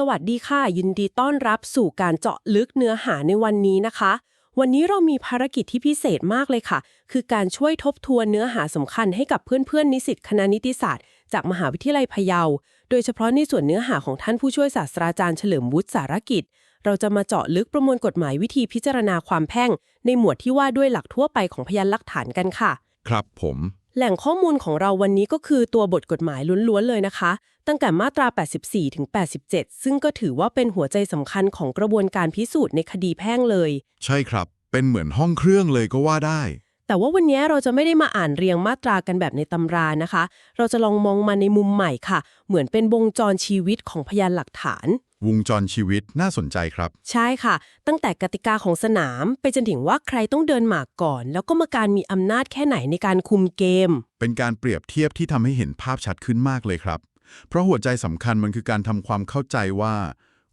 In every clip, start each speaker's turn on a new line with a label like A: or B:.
A: สวัสดีค่ะ ยินดีต้อนรับสู่การเจาะลึกเนื้อหาในวันนี้นะคะ วันนี้เรามีภารกิจที่พิเศษมากเลยค่ะ คือการช่วยทบทวนเนื้อหาสำคัญให้กับเพื่อนๆ นิสิตคณะนิติศาสตร์ จากมหาวิทยาลัยพะเยา โดยเฉพาะในส่วนเนื้อหาของท่านผู้ช่วยศาสตราจารย์เฉลิมวุฒิสารกิจ เราจะมาเจาะลึกประมวลกฎหมายวิธีพิจารณาความแพ่ง ในหมวดที่ว่าด้วยหลักทั่วไปของพยานหลักฐานกันค่ะ
B: ครับผม
A: แหล่งข้อมูลของเราวันนี้ก็คือตัวบทกฎหมายล้วนๆเลยนะคะ ตั้งแต่มาตรา 84 ถึง 87 ซึ่งก็ถือว่าเป็นหัวใจสำคัญของกระบวนการพิสูจน์ในคดีแพ่งเลย
B: ใช่ครับ เป็นเหมือนห้องเครื่องเลยก็ว่าได้
A: แต่ว่าวันนี้เราจะไม่ได้มาอ่านเรียงมาตรากันแบบในตำรานะคะ เราจะลองมองมาในมุมใหม่ค่ะ เหมือนเป็นวงจรชีวิตของพยานหลักฐาน
B: วงจรชีวิตน่าสนใจครับ
A: ใช่ค่ะ ตั้งแต่กติกาของสนาม ไปจนถึงว่าใครต้องเดินหมากก่อน แล้วก็มาการมีอำนาจแค่ไหนในการคุมเกม
B: เป็นการเปรียบเทียบที่ทำให้เห็นภาพชัดขึ้นมากเลยครับ เพราะหัวใจสำคัญมันคือการทำความเข้าใจว่า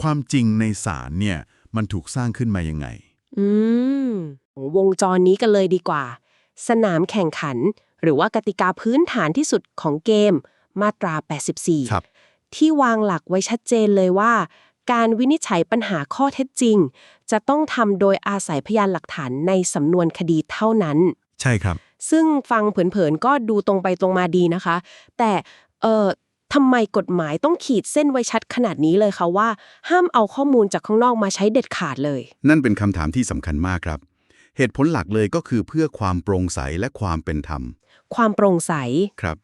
B: ความจริงในศาลเนี่ยมันถูกสร้างขึ้นมายังไง
A: อืมวงจรนี้กันเลยดีกว่า สนามแข่งขัน หรือว่ากติกาพื้นฐานที่สุดของเกม มาตรา 84
B: ครับ
A: ที่วางหลักไว้ชัดเจนเลยว่า การวินิจฉัยปัญหาข้อเท็จจริง จะต้องทำโดยอาศัยพยานหลักฐานในสำนวนคดีเท่านั้น
B: ใช่ครับ
A: ซึ่งฟังเผินๆก็ดูตรงไปตรงมาดีนะคะ แต่เอ่อทำไมกฎหมายต้องขีดเส้นไว้ชัดขนาดนี้เลยคะว่า ห้ามเอาข้อมูลจากข้างนอกมาใช้เด็ดขาดเลย
C: นั่นเป็นคำถามที่สำคัญมากครับ เหตุผลหลักเลยก็คือเพื่อความโปร่งใสและความเป็นธรรม
A: ความโปร่งใส
C: ครับ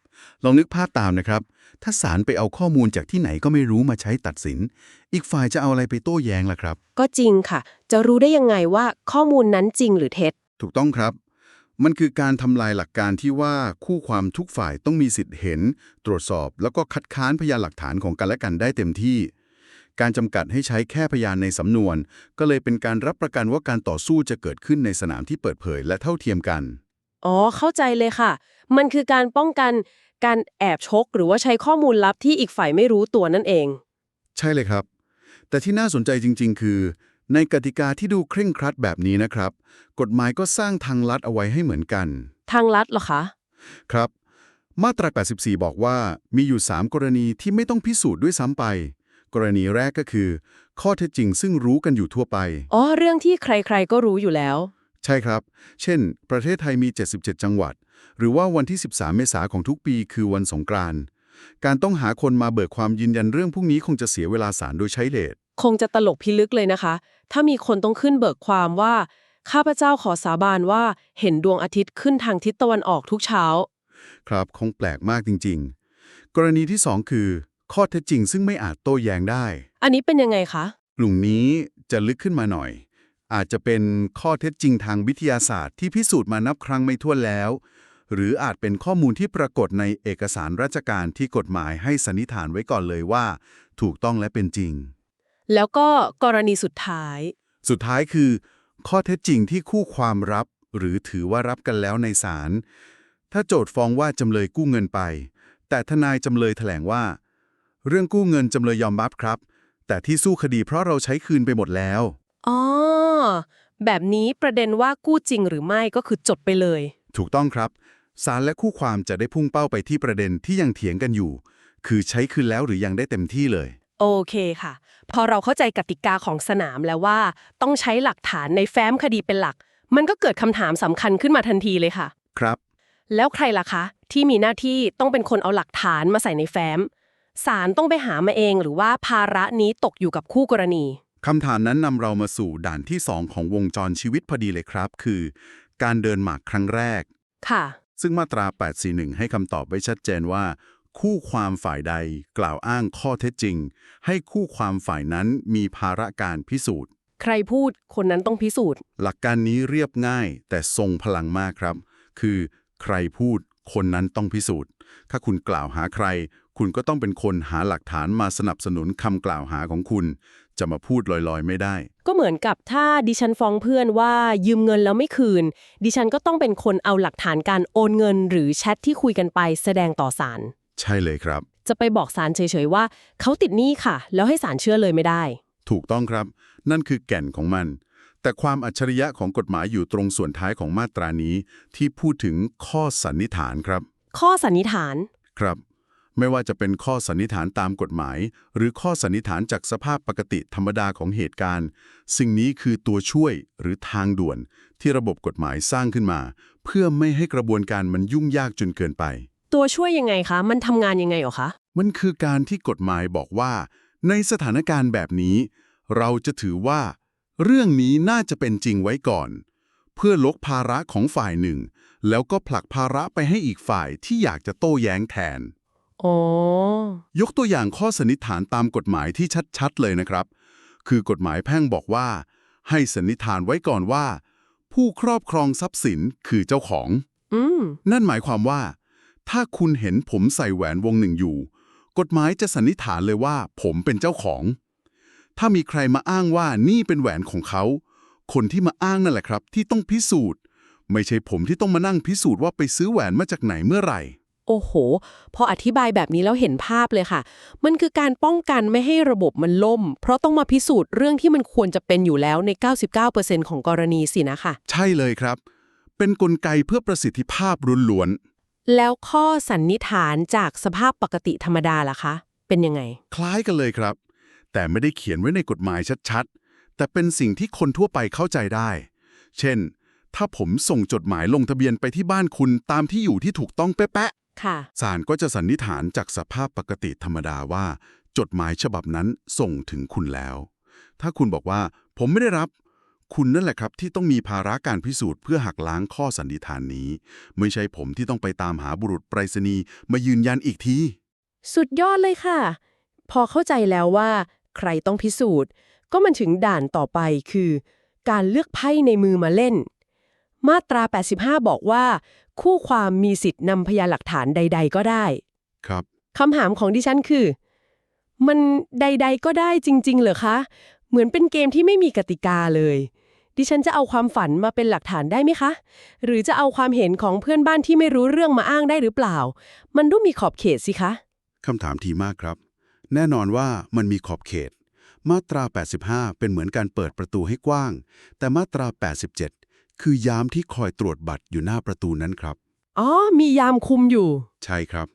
C: ลองนึกภาพตามนะครับ ถ้าศาลไปเอาข้อมูลจากที่ไหนก็ไม่รู้มาใช้ตัดสิน อีกฝ่ายจะเอาอะไรไปโต้แย้งล่ะครับ
A: ก็จริงค่ะ จะรู้ได้ยังไงว่าข้อมูลนั้นจริงหรือเท็จ
C: ถูกต้องครับ มันคือการทำลายหลักการที่ว่าคู่ความทุกฝ่ายต้องมีสิทธิ์เห็น ตรวจสอบ แล้วก็คัดค้านพยานหลักฐานของกันและกันได้เต็มที่ การจำกัดให้ใช้แค่พยานในสำนวน ก็เลยเป็นการรับประกันว่าการต่อสู้จะเกิดขึ้นในสนามที่เปิดเผย และเท่าเทียมกัน
A: อ๋อ เข้าใจเลยค่ะ มันคือการป้องกัน การแอบชกหรือว่าใช้ข้อมูลลับที่อีกฝ่ายไม่รู้ตัวนั่นเอง
C: ใช่เลยครับ แต่ที่น่าสนใจจริง ๆ คือ ในกติกาที่ดูเคร่งครัดแบบนี้นะครับ กฎหมายก็สร้างทางลัดเอาไว้ให้เหมือนกัน
A: ทางลัดเหรอคะ
C: ครับ มาตรา 84 บอกว่ามีอยู่ 3 กรณีที่ไม่ต้องพิสูจน์ด้วยซ้ำไป กรณีแรกก็คือ ข้อเท็จจริงซึ่งรู้กันอยู่ทั่วไป
A: อ๋อ เรื่องที่ใครๆก็รู้อยู่แล้ว
C: ใช่ครับ เช่น ประเทศไทยมี 77 จังหวัด หรือว่าวันที่ 13 เมษาของทุกปีคือวันสงกรานต์การต้องหาคนมาเบิกความยืนยันเรื่องพวกนี้คงจะเสียเวลาศาลโดยใช้เลท
A: คงจะตลกพิลึกเลยนะคะ ถ้ามีคนต้องขึ้นเบิกความว่า ข้าพเจ้าขอสาบานว่าเห็นดวงอาทิตย์ขึ้นทางทิศตะวันออกทุกเช้า
C: ครับคงแปลกมากจริง ๆ กรณีที่ 2 คือ ข้อเท็จจริงซึ่งไม่อาจโต้แย้งได้
A: อันนี้เป็นยังไงคะ
C: กลุ่มนี้จะลึกขึ้นมาหน่อย อาจจะเป็นข้อเท็จจริงทางวิทยาศาสตร์ที่พิสูจน์มานับครั้งไม่ถ้วนแล้ว หรืออาจเป็นข้อมูลที่ปรากฏในเอกสารราชการที่กฎหมายให้สันนิษฐานไว้ก่อนเลยว่า ถูกต้องและเป็นจริง
A: แล้วก็กรณีสุดท้าย
C: สุดท้ายคือ ข้อเท็จจริงที่คู่ความรับ หรือถือว่ารับกันแล้วในศาลถ้าโจทย์ฟ้องว่าจำเลยกู้เงินไป แต่ทนายจำเลยแถลงว่า เรื่องกู้เงินจำเลยยอมรับครับ แต่ที่สู้คดีเพราะเราใช้คืนไปหมดแล้ว
A: อ๋อ แบบนี้ประเด็นว่ากู้จริงหรือไม่ก็คือจดไปเลย
C: ถูกต้องครับศาลและคู่ความจะได้พุ่งเป้าไปที่ประเด็นที่ยังเถียงกันอยู่ คือใช้คืนแล้วหรือยังได้เต็มที่เลย
A: โอเคค่ะ พอเราเข้าใจกติกาของสนามแล้วว่า ต้องใช้หลักฐานในแฟ้มคดีเป็นหลัก มันก็เกิดคำถามสำคัญขึ้นมาทันทีเลยค่ะ
C: ครับ
A: แล้วใครล่ะคะ ที่มีหน้าที่ต้องเป็นคนเอาหลักฐานมาใส่ในแฟ้มศาลต้องไปหามาเองหรือว่าภาระนี้ตกอยู่กับคู่กรณี
C: คำถามนั้นนำเรามาสู่ด่านที่ 2 ของวงจรชีวิตพอดีเลยครับ คือ การเดินหมากครั้งแรก
A: ค่ะ
C: ซึ่งมาตรา 841 ให้คำตอบไว้ชัดเจนว่า คู่ความฝ่ายใดกล่าวอ้างข้อเท็จจริง ให้คู่ความฝ่ายนั้นมีภาระการพิสูจน์
A: ใครพูดคนนั้นต้องพิสูจน์
C: หลักการนี้เรียบง่ายแต่ทรงพลังมากครับ คือ ใครพูดคนนั้นต้องพิสูจน์ ถ้าคุณกล่าวหาใคร คุณก็ต้องเป็นคนหาหลักฐานมาสนับสนุนคำกล่าวหาของคุณ จะมาพูดลอยๆ ไม่ได้
A: ก็เหมือนกับถ้าดิฉันฟ้องเพื่อนว่ายืมเงินแล้วไม่คืน ดิฉันก็ต้องเป็นคนเอาหลักฐานการโอนเงิน หรือแชทที่คุยกันไปแสดงต่อศาล
C: ใช่เลยครับ
A: จะไปบอกศาลเฉยๆว่า เขาติดหนี้ค่ะ แล้วให้ศาลเชื่อเลยไม่ได้
C: ถูกต้องครับ นั่นคือแก่นของมัน แต่ความอัจฉริยะของกฎหมายอยู่ตรงส่วนท้ายของมาตรานี้ ที่พูดถึงข้อสันนิษฐานครับ
A: ข้อสันนิษฐาน
C: ครับ ไม่ว่าจะเป็นข้อสันนิษฐานตามกฎหมาย หรือข้อสันนิษฐานจากสภาพปกติธรรมดาของเหตุการณ์ สิ่งนี้คือตัวช่วยหรือทางด่วน ที่ระบบกฎหมายสร้างขึ้นมา เพื่อไม่ให้กระบวนการมันยุ่งยากจนเกินไป
A: ตัวช่วยยังไงคะ มันทำงานยังไงเหรอคะ
C: มันคือการที่กฎหมายบอกว่า ในสถานการณ์แบบนี้ เราจะถือว่า เรื่องนี้น่าจะเป็นจริงไว้ก่อน เพื่อลดภาระของฝ่ายหนึ่ง แล้วก็ผลักภาระไปให้อีกฝ่ายที่อยากจะโต้แย้งแทน
A: อ๋อ
C: ยกตัวอย่างข้อสันนิษฐานตามกฎหมายที่ชัดๆ เลยนะครับ คือกฎหมายแพ่งบอกว่า ให้สันนิษฐานไว้ก่อนว่า ผู้ครอบครองทรัพย์สินคือเจ้าของ
A: อืม
C: นั่นหมายความว่า ถ้าคุณเห็นผมใส่แหวนวงหนึ่งอยู่ กฎหมายจะสันนิษฐานเลยว่า ผมเป็นเจ้าของ ถ้ามีใครมาอ้างว่านี่เป็นแหวนของเขา คนที่มาอ้างนั่นแหละครับ ที่ต้องพิสูจน์ ไม่ใช่ผมที่ต้องมานั่งพิสูจน์ว่าไปซื้อแหวนมาจากไหนเมื่อไหร่
A: โอ้โห พออธิบายแบบนี้แล้วเห็นภาพเลยค่ะ มันคือการป้องกันไม่ให้ระบบมันล่ม เพราะต้องมาพิสูจน์เรื่องที่มันควรจะเป็นอยู่แล้วใน 99%ของกรณีสินะคะ
C: ใช่เลยครับ เป็นนกลไกเพื่อประสิทธิภาพล้วนๆ
A: แล้วข้อสันนิษฐานจากสภาพปกติธรรมดาล่ะคะ เป็นยังไง
C: คล้ายกันเลยครับ แต่ไม่ได้เขียนไว้ในกฎหมายชัดๆ แต่เป็นสิ่งที่คนทั่วไปเข้าใจได้ เช่น ถ้าผมส่งจดหมายลงทะเบียนไปที่บ้านคุณตามที่อยู่ที่ถูกต้องเป๊ะ
A: ค่ะ
C: ๆศาลก็จะสันนิษฐานจากสภาพปกติธรรมดาว่า จดหมายฉบับนั้นส่งถึงคุณแล้ว ถ้าคุณบอกว่า ผมไม่ได้รับ คุณนั่นแหละครับที่ต้องมีภาระการพิสูจน์เพื่อหักล้างข้อสันนิษฐานนี้ ไม่ใช่ผมที่ต้องไปตามหาบุรุษไปรษณีย์มายืนยันอีกที
A: สุดยอดเลยค่ะ พอเข้าใจแล้วว่า ใครต้องพิสูจน์ ก็มันถึงด่านต่อไปคือ การเลือกไพ่ในมือมาเล่น มาตรา 85 บอกว่า คู่ความมีสิทธิ์นำพยานหลักฐานใด ๆ ก็ได้
C: ครับ
A: คำถามของดิฉันคือ มันใด ๆ ก็ได้จริง ๆ เหรอคะ เหมือนเป็นเกมที่ไม่มีกติกาเลย ดิฉันจะเอาความฝันมาเป็นหลักฐานได้ไหมคะ หรือจะเอาความเห็นของเพื่อนบ้านที่ไม่รู้เรื่องมาอ้างได้หรือเปล่า มันต้องมีขอบเขตสิคะ
C: คำถามทีมากครับ แน่นอนว่ามันมีขอบเขต มาตรา 85 เป็นเหมือนการเปิดประตูให้กว้าง แต่มาตรา 87 คือยามที่คอยตรวจบัตรอยู่หน้าประตูนั้นครับ
A: อ๋อ มียามคุมอยู่
C: ใช่ครับ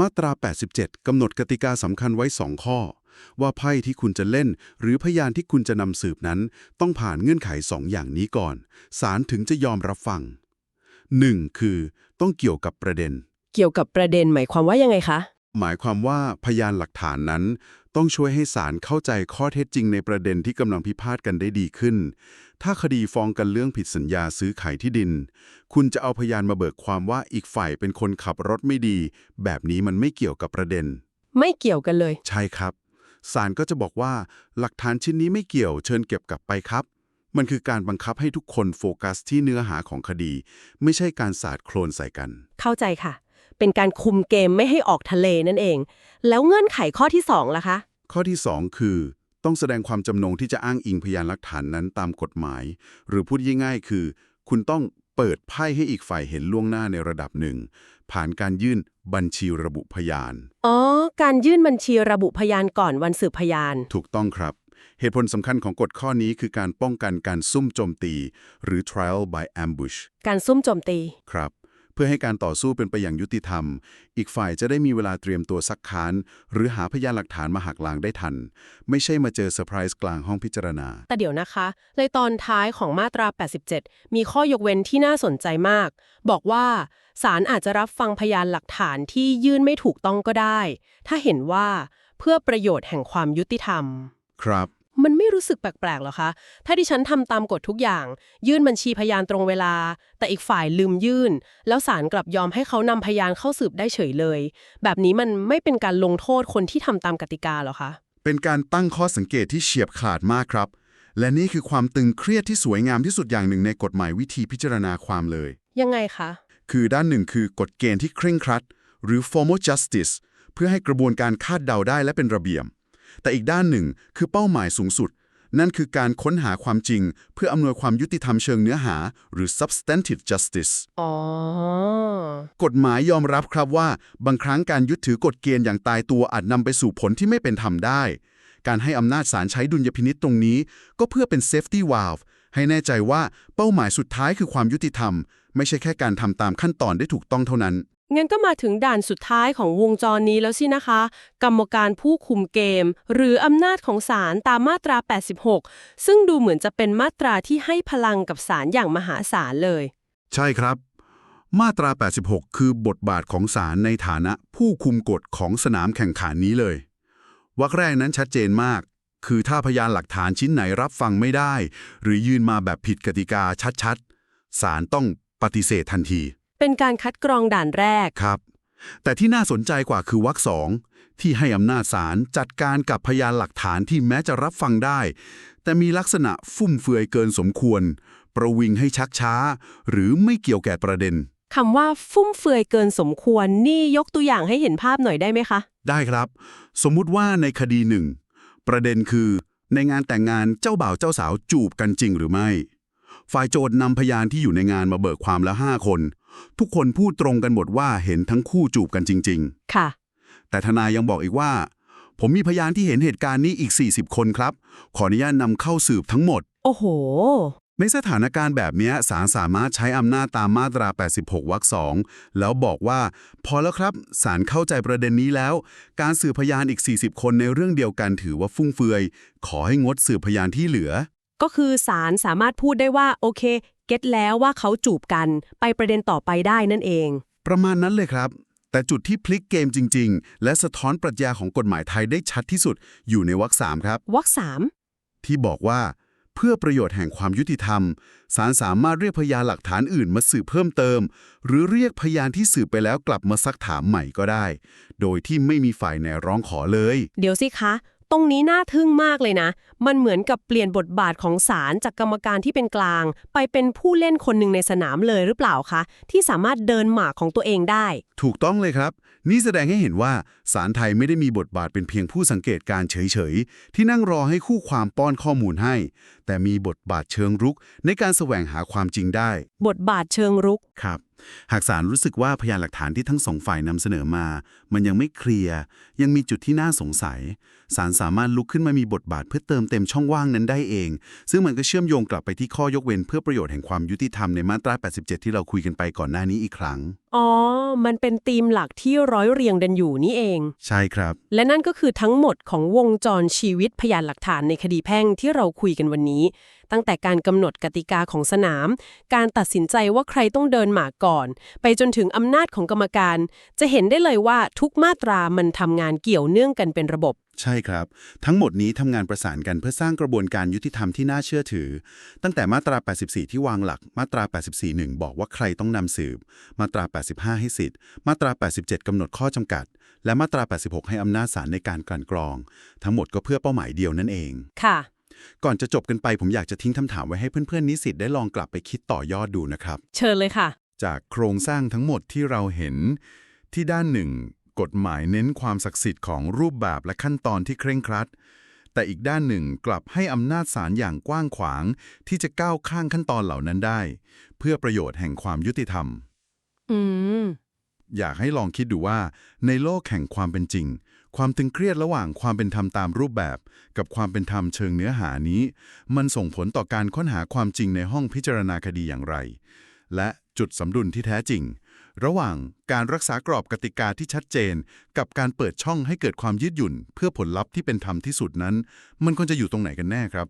C: มาตรา 87 กำหนดกติกาสำคัญไว้ 2 ข้อ ว่าไพ่ที่คุณจะเล่น หรือพยานที่คุณจะนำสืบนั้น ต้องผ่านเงื่อนไข2อย่างนี้ก่อนศาลถึงจะยอมรับฟัง 1. คือ ต้องเกี่ยวกับประเด็น
A: เกี่ยวกับประเด็นหมายความว่ายังไงคะ
C: หมายความว่าพยานหลักฐานนั้น ต้องช่วยให้ศาลเข้าใจข้อเท็จจริงในประเด็นที่กำลังพิพาทกันได้ดีขึ้น ถ้าคดีฟ้องกันเรื่องผิดสัญญาซื้อขายที่ดิน คุณจะเอาพยานมาเบิกความว่าอีกฝ่ายเป็นคนขับรถไม่ดี แบบนี้มันไม่เกี่ยวกับประเด็น
A: ไม่เกี่ยวกันเลย
C: ใช่ครับศาลก็จะบอกว่าหลักฐานชิ้นนี้ไม่เกี่ยวเชิญเก็บกลับไปครับ มันคือการบังคับให้ทุกคนโฟกัสที่เนื้อหาของคดี ไม่ใช่การสาดโคลนใส่กัน
A: เข้าใจค่ะ เป็นการคุมเกมไม่ให้ออกทะเลนั่นเอง แล้วเงื่อนไขข้อที่สองล่ะคะ
C: ข้อที่ 2 คือ ต้องแสดงความจำนงที่จะอ้างอิงพยานหลักฐานนั้นตามกฎหมาย หรือพูดง่ายๆคือ คุณต้องเปิดไพ่ให้อีกฝ่ายเห็นล่วงหน้าในระดับหนึ่ง ผ่านการยื่นบัญชีระบุพยาน
A: อ๋อ การยื่นบัญชีระบุพยานก่อนวันสืบพยาน
C: ถูกต้องครับ เหตุผลสำคัญของกฎข้อนี้คือการป้องกันการซุ่มโจมตี หรือ trial by ambush
A: การซุ่มโจมตี
C: ครับ เพื่อให้การต่อสู้เป็นไปอย่างยุติธรรม อีกฝ่ายจะได้มีเวลาเตรียมตัวซักค้าน หรือหาพยานหลักฐานมาหักล้างได้ทัน ไม่ใช่มาเจอเซอร์ไพรส์กลางห้องพิจารณา
A: แต่เดี๋ยวนะคะในตอนท้ายของมาตรา 87 มีข้อยกเว้นที่น่าสนใจมาก บอกว่าศาลอาจจะรับฟังพยานหลักฐานที่ยื่นไม่ถูกต้องก็ได้ ถ้าเห็นว่าเพื่อประโยชน์แห่งความยุติธรรม
C: ครับ
A: มันไม่รู้สึกแปลกๆหรอคะ ถ้าดิฉันทำตามกฎทุกอย่าง ยื่นบัญชีพยานตรงเวลา แต่อีกฝ่ายลืมยื่น แล้วศาลกลับยอมให้เขานำพยานเข้าสืบได้เฉยเลย แบบนี้มันไม่เป็นการลงโทษคนที่ทำตามกติกาหรอคะ
C: เป็นการตั้งข้อสังเกตที่เฉียบขาดมากครับ และนี่คือความตึงเครียดที่สวยงามที่สุดอย่างหนึ่งในกฎหมายวิธีพิจารณาความเลย
A: ยังไงคะ
C: คือด้านหนึ่งคือกฎเกณฑ์ที่เคร่งครัด หรือ formal justice เพื่อให้กระบวนการคาดเดาได้และเป็นระเบียบ แต่อีกด้านหนึ่งคือเป้าหมายสูงสุด นั่นคือการค้นหาความจริง เพื่ออำนวยความยุติธรรมเชิงเนื้อหา หรือ substantive justice
A: อ๋อ
C: กฎหมายยอมรับครับว่า บางครั้งการยึดถือกฎเกณฑ์อย่างตายตัวอาจนำไปสู่ผลที่ไม่เป็นธรรมได้ การให้อำนาจศาลใช้ดุลยพินิษตรงนี้ ก็เพื่อเป็น safety valve ให้แน่ใจว่าเป้าหมายสุดท้ายคือความยุติธรรม ไม่ใช่แค่การทำตามขั้นตอนได้ถูกต้องเท่านั้น
A: งั้นก็มาถึงด่านสุดท้ายของวงจรนี้แล้วสินะคะ กรรมการผู้คุมเกม หรืออำนาจของศาลตามมาตรา 86 ซึ่งดูเหมือนจะเป็นมาตราที่ให้พลังกับศาลอย่างมหาศาลเลย
C: ใช่ครับ มาตรา 86 คือบทบาทของศาลในฐานะผู้คุมกฎของสนามแข่งขันนี้เลย วรรคแรกนั้นชัดเจนมาก คือถ้าพยานหลักฐานชิ้นไหนรับฟังไม่ได้ หรือยื่นมาแบบผิดกติกาชัดๆศาลต้องปฏิเสธทันที
A: เป็นการคัดกรองด่านแรก
C: ครับ แต่ที่น่าสนใจกว่าคือวรรคสองที่ให้อำนาจศาลจัดการกับพยานหลักฐานที่แม้จะรับฟังได้ แต่มีลักษณะฟุ่มเฟือยเกินสมควร ประวิงให้ชักช้า หรือไม่เกี่ยวแก่ประเด็น
A: คำว่าฟุ่มเฟือยเกินสมควรนี่ยกตัวอย่างให้เห็นภาพหน่อยได้ไหมคะ
C: ได้ครับ สมมุติว่าในคดีหนึ่งประเด็นคือ ในงานแต่งงานเจ้าบ่าวเจ้าสาวจูบกันจริงหรือไม่ ฝ่ายโจทย์นำพยานที่อยู่ในงานมาเบิกความแล้วห้าคน ทุกคนพูดตรงกันหมดว่าเห็นทั้งคู่จูบกันจริง
A: ค่ะ
C: ๆแต่ทนายยังบอกอีกว่า ผมมีพยานที่เห็นเหตุการณ์นี้อีก 40 คนครับ ขออนุญาตนำเข้าสืบทั้งหมด
A: โอ้โห
C: ในสถานการณ์แบบเนี้ยศาลสามารถใช้อำนาจตามมาตรา 86 วรรคสองแล้วบอกว่า พอแล้วครับศาลเข้าใจประเด็นนี้แล้ว การสืบพยานอีก 40 คนในเรื่องเดียวกันถือว่าฟุ่มเฟือย ขอให้งดสืบพยานที่เหลือ
A: ก็คือศาลสามารถพูดได้ว่าโอเค เก็ตแล้วว่าเขาจูบกัน ไปประเด็นต่อไปได้นั่นเอง
C: ประมาณนั้นเลยครับ แต่จุดที่พลิกเกมจริง ๆ และสะท้อนปรัชญาของกฎหมายไทยได้ชัดที่สุดอยู่ในวรรคสามครับ
A: วรรคสาม
C: ที่บอกว่าเพื่อประโยชน์แห่งความยุติธรรม ศาลสามารถเรียกพยานหลักฐานอื่นมาสืบเพิ่มเติม หรือเรียกพยานที่สืบไปแล้วกลับมาซักถามใหม่ก็ได้ โดยที่ไม่มีฝ่ายไหนร้องขอเลย
A: เดี๋ยวสิคะ ตรงนี้น่าทึ่งมากเลยนะ มันเหมือนกับเปลี่ยนบทบาทของศาลจากกรรมการที่เป็นกลาง ไปเป็นผู้เล่นคนหนึ่งในสนามเลยหรือเปล่าคะ ที่สามารถเดินหมากของตัวเองได้
C: ถูกต้องเลยครับ นี่แสดงให้เห็นว่าศาลไทยไม่ได้มีบทบาทเป็นเพียงผู้สังเกตการเฉยๆ ที่นั่งรอให้คู่ความป้อนข้อมูลให้ แต่มีบทบาทเชิงรุกในการแสวงหาความจริงได้
A: บทบาทเชิงรุก
C: ครับ หากศาลรู้สึกว่าพยานหลักฐานที่ทั้งสองฝ่ายนำเสนอมา มันยังไม่เคลียร์ ยังมีจุดที่น่าสงสัย ศาลสามารถลุกขึ้นมามีบทบาทเพื่อเติมเต็มช่องว่างนั้นได้เอง ซึ่งมันก็เชื่อมโยงกลับไปที่ข้อยกเว้นเพื่อประโยชน์แห่งความยุติธรรมในมาตรา 87 ที่เราคุยกันไปก่อนหน้านี้อีกครั้ง
A: อ๋อ มันเป็นธีมหลักที่ร้อยเรียงกันอยู่นี่เอง
C: ใช่ครับ
A: และนั่นก็คือทั้งหมดของวงจรชีวิตพยานหลักฐานในคดีแพ่งที่เราคุยกันวันนี้ ตั้งแต่การกำหนดกติกาของสนาม การตัดสินใจว่าใครต้องเดินหมากก่อน ไปจนถึงอำนาจของกรรมการ จะเห็นได้เลยว่าทุกมาตรามันทำงานเกี่ยวเนื่องกันเป็นระบบ
C: ใช่ครับ ทั้งหมดนี้ทำงานประสานกันเพื่อสร้างกระบวนการยุติธรรมที่น่าเชื่อถือ ตั้งแต่มาตรา 84 ที่วางหลัก มาตรา 84.1 บอกว่าใครต้องนำสืบ มาตรา 85 ให้สิทธิ์ มาตรา 87 กำหนดข้อจำกัด และมาตรา 86 ให้อำนาจศาลในการกลั่นกรอง ทั้งหมดก็เพื่อเป้าหมายเดียวนั่นเอง
A: ค่ะ
C: ก่อนจะจบกันไปผมอยากจะทิ้งคำถามไว้ให้เพื่อนๆนิสิตได้ลองกลับไปคิดต่อยอดดูนะครับ
A: เชิญเลยค่ะ
C: จากโครงสร้างทั้งหมดที่เราเห็นที่ด้านหนึ่ง กฎหมายเน้นความศักดิ์สิทธิ์ของรูปแบบและขั้นตอนที่เคร่งครัด แต่อีกด้านหนึ่งกลับให้อำนาจศาลอย่างกว้างขวาง ที่จะก้าวข้างขั้นตอนเหล่านั้นได้ เพื่อประโยชน์แห่งความยุติธรรม
A: อืม
C: อยากให้ลองคิดดูว่า ในโลกแห่งความเป็นจริง ความตึงเครียดระหว่างความเป็นธรรมตามรูปแบบ กับความเป็นธรรมเชิงเนื้อหานี้ มันส่งผลต่อการค้นหาความจริงในห้องพิจารณาคดีอย่างไร และจุดสมดุลที่แท้จริง ระหว่างการรักษากรอบกติกาที่ชัดเจน กับการเปิดช่องให้เกิดความยืดหยุ่น เพื่อผลลัพธ์ที่เป็นธรรมที่สุดนั้น มันควรจะอยู่ตรงไหนกันแน่ครับ